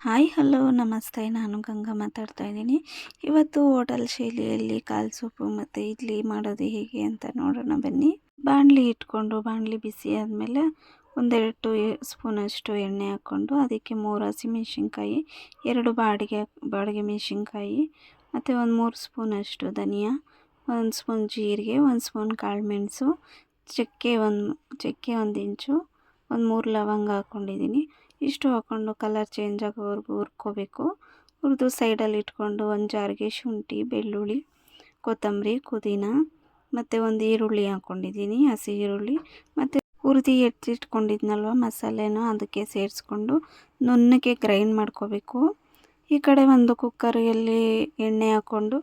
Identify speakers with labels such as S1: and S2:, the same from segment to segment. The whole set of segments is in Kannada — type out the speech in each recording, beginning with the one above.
S1: ಹಾಯ್, ಹಲೋ, ನಮಸ್ತೆ. ನಾನು ಗಂಗಾ ಮಾತಾಡ್ತಾ ಇದ್ದೀನಿ. ಇವತ್ತು ಹೋಟೆಲ್ ಶೈಲಿಯಲ್ಲಿ ಕಾಲು ಸೂಪು ಮತ್ತು ಇಡ್ಲಿ ಮಾಡೋದು ಹೇಗೆ ಅಂತ ನೋಡೋಣ ಬನ್ನಿ. ಬಾಣಲಿ ಇಟ್ಕೊಂಡು, ಬಾಣಲಿ ಬಿಸಿ ಆದಮೇಲೆ ಒಂದೆರಡು ಟು ಸ್ಪೂನಷ್ಟು ಎಣ್ಣೆ ಹಾಕ್ಕೊಂಡು, ಅದಕ್ಕೆ ಮೂರು ಹಸಿಮೆಣ್ಸಿನ್ಕಾಯಿ, ಎರಡು ಬಾಡಿಗೆ ಬಾಡಿಗೆ ಮೆಣಸಿನ್ಕಾಯಿ, ಮತ್ತು ಒಂದು ಮೂರು ಸ್ಪೂನಷ್ಟು ಧನಿಯಾ, ಒಂದು ಸ್ಪೂನ್ ಜೀರಿಗೆ, ಒಂದು ಸ್ಪೂನ್ ಕಾಳು ಮೆಣಸು, ಚಕ್ಕೆ ಒಂದು ಚಕ್ಕೆ ಒಂದು ಇಂಚು, ಒಂದು ಮೂರು ಲವಂಗ ಹಾಕ್ಕೊಂಡಿದ್ದೀನಿ. ಇಷ್ಟು ಹಾಕ್ಕೊಂಡು ಕಲರ್ ಚೇಂಜ್ ಆಗೋವರೆಗೂ ಹುರ್ಕೋಬೇಕು ಹುರಿದು ಸೈಡಲ್ಲಿ ಇಟ್ಕೊಂಡು ಒಂದು ಜಾರಿಗೆ ಶುಂಠಿ, ಬೆಳ್ಳುಳ್ಳಿ, ಕೊತ್ತಂಬರಿ, ಪುದೀನ ಮತ್ತು ಒಂದು ಈರುಳ್ಳಿ ಹಾಕ್ಕೊಂಡಿದ್ದೀನಿ ಹಸಿ ಈರುಳ್ಳಿ ಮತ್ತು ಹುರಿದು ಎತ್ತಿಟ್ಕೊಂಡಿದ್ನಲ್ವ ಮಸಾಲೆನೂ ಅದಕ್ಕೆ ಸೇರಿಸ್ಕೊಂಡು ನುಣ್ಣಗೆ ಗ್ರೈಂಡ್ ಮಾಡ್ಕೋಬೇಕು. ಈ ಕಡೆ ಒಂದು ಕುಕ್ಕರಲ್ಲಿ ಎಣ್ಣೆ ಹಾಕ್ಕೊಂಡು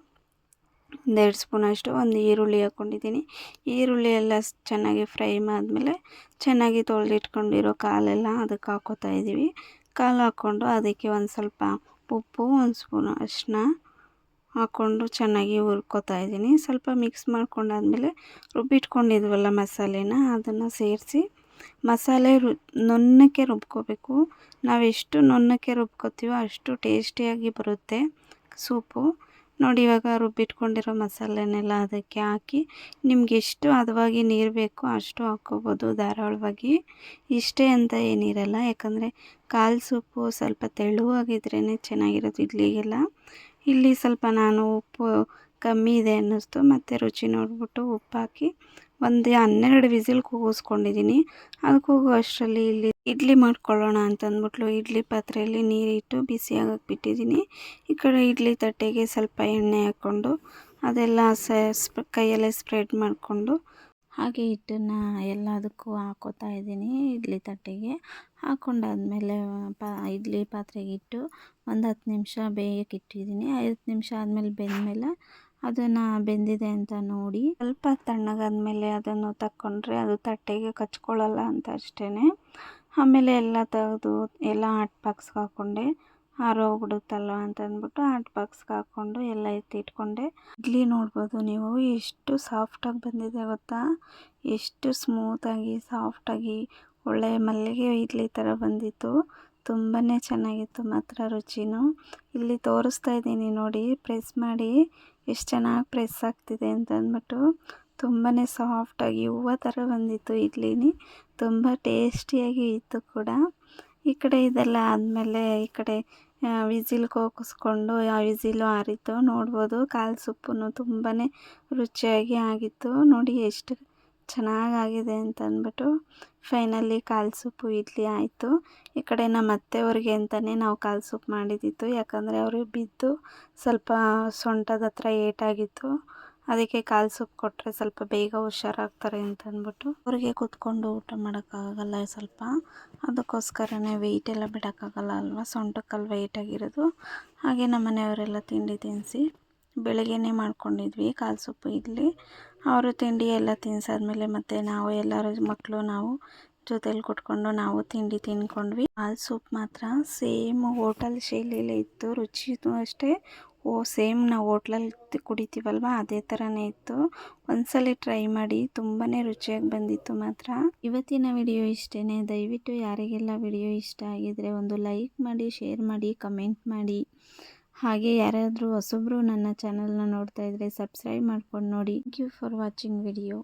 S1: ಒಂದೆರಡು ಸ್ಪೂನಷ್ಟು ಒಂದು ಈರುಳ್ಳಿ ಹಾಕ್ಕೊಂಡಿದ್ದೀನಿ ಈರುಳ್ಳಿ ಎಲ್ಲ ಚೆನ್ನಾಗಿ ಫ್ರೈ ಆದಮೇಲೆ ಚೆನ್ನಾಗಿ ತೊಳೆದಿಟ್ಕೊಂಡಿರೋ ಕಾಲೆಲ್ಲ ಅದಕ್ಕೆ ಹಾಕೋತಾ ಇದ್ದೀವಿ. ಕಾಲು ಹಾಕ್ಕೊಂಡು ಅದಕ್ಕೆ ಒಂದು ಸ್ವಲ್ಪ ಉಪ್ಪು, ಒಂದು ಸ್ಪೂನು ಅರಿಶಿನ ಹಾಕ್ಕೊಂಡು ಚೆನ್ನಾಗಿ ಹುರ್ಕೋತಾ ಇದ್ದೀನಿ. ಸ್ವಲ್ಪ ಮಿಕ್ಸ್ ಮಾಡ್ಕೊಂಡಾದ್ಮೇಲೆ ರುಬ್ಬಿಟ್ಕೊಂಡಿದ್ವಲ್ಲ ಮಸಾಲೆನ, ಅದನ್ನು ಸೇರಿಸಿ ಮಸಾಲೆ ರು ನುಣ್ಣಕ್ಕೆ ರುಬ್ಕೋಬೇಕು. ನಾವೆಷ್ಟು ನುಣ್ಣಕ್ಕೆ ರುಬ್ಕೋತೀವೋ ಅಷ್ಟು ಟೇಸ್ಟಿಯಾಗಿ ಬರುತ್ತೆ ಸೂಪು. ನೋಡಿ ಇವಾಗ ರುಬ್ಬಿಟ್ಕೊಂಡಿರೋ ಮಸಾಲೆನೆಲ್ಲ ಅದಕ್ಕೆ ಹಾಕಿ ನಿಮ್ಗೆ ಎಷ್ಟು ಹದವಾಗಿ ನೀರು ಬೇಕೋ ಅಷ್ಟು ಹಾಕ್ಕೋಬೋದು ಧಾರಾಳವಾಗಿ. ಇಷ್ಟೇ ಅಂತ ಏನಿರಲ್ಲ, ಯಾಕಂದರೆ ಕಾಲು ಸೊಪ್ಪು ಸ್ವಲ್ಪ ತೆಳುವಾಗಿದ್ರೇ ಚೆನ್ನಾಗಿರೋದು ಇಡ್ಲಿಗೆಲ್ಲ. ಇಲ್ಲಿ ಸ್ವಲ್ಪ ನಾನು ಉಪ್ಪು ಕಮ್ಮಿ ಇದೆ ಅನ್ನಿಸ್ತು, ಮತ್ತು ರುಚಿ ನೋಡಿಬಿಟ್ಟು ಉಪ್ಪು ಹಾಕಿ ಒಂದು ಹನ್ನೆರಡು ವಿಸಿಲ್ ಕೂಗಿಸ್ಕೊಂಡಿದ್ದೀನಿ. ಅದು ಕೂಗೋ ಅಷ್ಟರಲ್ಲಿ ಇಲ್ಲಿ ಇಡ್ಲಿ ಮಾಡ್ಕೊಳ್ಳೋಣ ಅಂತ ಅಂದ್ಬಿಟ್ಲು ಇಡ್ಲಿ ಪಾತ್ರೆಯಲ್ಲಿ ನೀರಿಟ್ಟು ಬಿಸಿ ಆಗಕ್ಕೆ ಬಿಟ್ಟಿದ್ದೀನಿ. ಈ ಕಡೆ ಇಡ್ಲಿ ತಟ್ಟೆಗೆ ಸ್ವಲ್ಪ ಎಣ್ಣೆ ಹಾಕ್ಕೊಂಡು ಅದೆಲ್ಲ ಕೈಯಲ್ಲೇ ಸ್ಪ್ರೆಡ್ ಮಾಡಿಕೊಂಡು ಹಾಗೆ ಹಿಟ್ಟನ್ನು ಎಲ್ಲದಕ್ಕೂ ಹಾಕೋತಾ ಇದ್ದೀನಿ ಇಡ್ಲಿ ತಟ್ಟೆಗೆ. ಹಾಕ್ಕೊಂಡಾದ್ಮೇಲೆ ಪಾ, ಇಡ್ಲಿ ಪಾತ್ರೆಗೆ ಇಟ್ಟು ಒಂದು ಹತ್ತು ನಿಮಿಷ ಬೇಯಕ್ಕೆ ಇಟ್ಟಿದ್ದೀನಿ. ಐದು ನಿಮಿಷ ಆದಮೇಲೆ ಬೆಂದಮೇಲೆ ಅದನ್ನು ಬೆಂದಿದೆ ಅಂತ ನೋಡಿ. ಸ್ವಲ್ಪ ತಣ್ಣಗಾದ್ಮೇಲೆ ಅದನ್ನು ತಕ್ಕೊಂಡ್ರೆ ಅದು ತಟ್ಟೆಗೆ ಕಚ್ಕೊಳ್ಳಲ್ಲ ಅಂತ ಅಷ್ಟೇ ಆಮೇಲೆ ಎಲ್ಲ ತೆಗೆದು ಎಲ್ಲ ಹಾಟ್ ಬಾಕ್ಸ್ಗೆ ಹಾಕ್ಕೊಂಡೆ ಆರೋಗ್ಬಿಡುತ್ತಲ್ವ ಅಂತ ಅಂದ್ಬಿಟ್ಟು ಹಾಟ್ ಬಾಕ್ಸ್ಗೆ ಹಾಕ್ಕೊಂಡು ಎಲ್ಲ ಎತ್ತಿಟ್ಕೊಂಡೆ ಇಡ್ಲಿ ನೋಡ್ಬೋದು ನೀವು ಎಷ್ಟು ಸಾಫ್ಟಾಗಿ ಬಂದಿದೆ ಗೊತ್ತಾ? ಎಷ್ಟು ಸ್ಮೂತಾಗಿ ಸಾಫ್ಟಾಗಿ ಒಳ್ಳೆಯ ಮಲ್ಲಿಗೆ ಇಡ್ಲಿ ಥರ ಬಂದಿತ್ತು. ತುಂಬಾ ಚೆನ್ನಾಗಿತ್ತು ಮಾತ್ರ ರುಚಿನೂ. ಇಲ್ಲಿ ತೋರಿಸ್ತಾ ಇದ್ದೀನಿ ನೋಡಿ ಪ್ರೆಸ್ ಮಾಡಿ. ಎಷ್ಟು ಚೆನ್ನಾಗಿ ಪ್ರೆಸ್ ಆಗ್ತಿದೆ ಅಂತ ಅಂದ್ಬಿಟ್ಟು. ತುಂಬಾ ಸಾಫ್ಟಾಗಿ ಹೂವು ಥರ ಬಂದಿತ್ತು ಇಡ್ಲಿನಿ ತುಂಬ ಟೇಸ್ಟಿಯಾಗಿ ಇತ್ತು ಕೂಡ. ಈ ಕಡೆ ಇದೆಲ್ಲ ಆದಮೇಲೆ ಈ ಕಡೆ ವಿಸಿಲ್ ಕೂಗಿಸ್ಕೊಂಡು ಆ ವಿಸಿಲು ಆರಿತ್ತು ನೋಡ್ಬೋದು ಕಾಲು ಸೊಪ್ಪು ತುಂಬಾ ರುಚಿಯಾಗಿ ಆಗಿತ್ತು. ನೋಡಿ ಎಷ್ಟು ಚೆನ್ನಾಗಾಗಿದೆ ಅಂತ ಅಂದ್ಬಿಟ್ಟು ಫೈನಲಿ ಕಾಲು ಸೊಪ್ಪು ಇಡ್ಲಿ ಆಯಿತು. ಈ ಕಡೆ ನಮ್ಮ ಅತ್ತೆಯವ್ರಿಗೆ ಅಂತಲೇ ನಾವು ಕಾಲು ಸೊಪ್ಪು ಮಾಡಿದ್ದಿತ್ತು ಯಾಕಂದರೆ ಅವರು ಬಿದ್ದು ಸ್ವಲ್ಪ ಸೊಂಟದ ಹತ್ರ ಏಟಾಗಿತ್ತು. ಅದಕ್ಕೆ ಕಾಲು ಸೊಪ್ಪು ಕೊಟ್ಟರೆ ಸ್ವಲ್ಪ ಬೇಗ ಹುಷಾರಾಗ್ತಾರೆ ಅಂತ ಅಂದ್ಬಿಟ್ಟು ಅವ್ರಿಗೆ ಕೂತ್ಕೊಂಡು ಊಟ ಮಾಡೋಕ್ಕಾಗಲ್ಲ ಸ್ವಲ್ಪ. ಅದಕ್ಕೋಸ್ಕರನೇ ವೆಯ್ಟ್ ಎಲ್ಲ ಬಿಡೋಕ್ಕಾಗಲ್ಲ ಅಲ್ವಾ? ಸೊಂಟಕ್ಕಲ್ಲಿ ವೆಯ್ಟ್ ಆಗಿರೋದು. ಹಾಗೆ ನಮ್ಮ ಮನೆಯವರೆಲ್ಲ ತಿಂಡಿ ತಿನ್ನಿಸಿ ಬೆಳಗ್ಗೆನೇ ಮಾಡ್ಕೊಂಡಿದ್ವಿ. ಕಾಲು ಸೊಪ್ಪು ಇಡ್ಲಿ. ಅವರು ತಿಂಡಿ ಎಲ್ಲ ತಿನ್ಸಾದ್ಮೇಲೆ ಮತ್ತು ನಾವು ಎಲ್ಲರೂ ಮಕ್ಕಳು, ನಾವು ಜೊತೇಲಿ ಕುಟ್ಕೊಂಡು ನಾವು ತಿಂಡಿ ತಿನ್ಕೊಂಡ್ವಿ. ಹಾಲು ಸೂಪ್ ಮಾತ್ರ. ಸೇಮ್ ಹೋಟೆಲ್ ಶೈಲಿಯಲ್ಲೇ ಇತ್ತು. ರುಚಿನೂ ಅಷ್ಟೇ. ಓ, ಸೇಮ್ ನಾವು ಹೋಟ್ಲಲ್ಲಿ ಕುಡಿತೀವಲ್ವ? ಅದೇ ಥರನೇ ಇತ್ತು. ಒಂದ್ಸಲಿ ಟ್ರೈ ಮಾಡಿ. ತುಂಬಾ ರುಚಿಯಾಗಿ ಬಂದಿತ್ತು ಮಾತ್ರ. ಇವತ್ತಿನ ವಿಡಿಯೋ ಇಷ್ಟೇ ದಯವಿಟ್ಟು ಯಾರಿಗೆಲ್ಲ ವಿಡಿಯೋ ಇಷ್ಟ ಆಗಿದರೆ ಒಂದು ಲೈಕ್ ಮಾಡಿ, ಶೇರ್ ಮಾಡಿ, ಕಮೆಂಟ್ ಮಾಡಿ. ಹಾಗೆ ಯಾರಾದರೂ ಹೊಸಬ್ರು ನನ್ನ ಚಾನಲ್ನ ನೋಡ್ತಾ ಇದ್ದರೆ ಸಬ್ಸ್ಕ್ರೈಬ್ ಮಾಡ್ಕೊಂಡು ನೋಡಿ. Thank you for watching video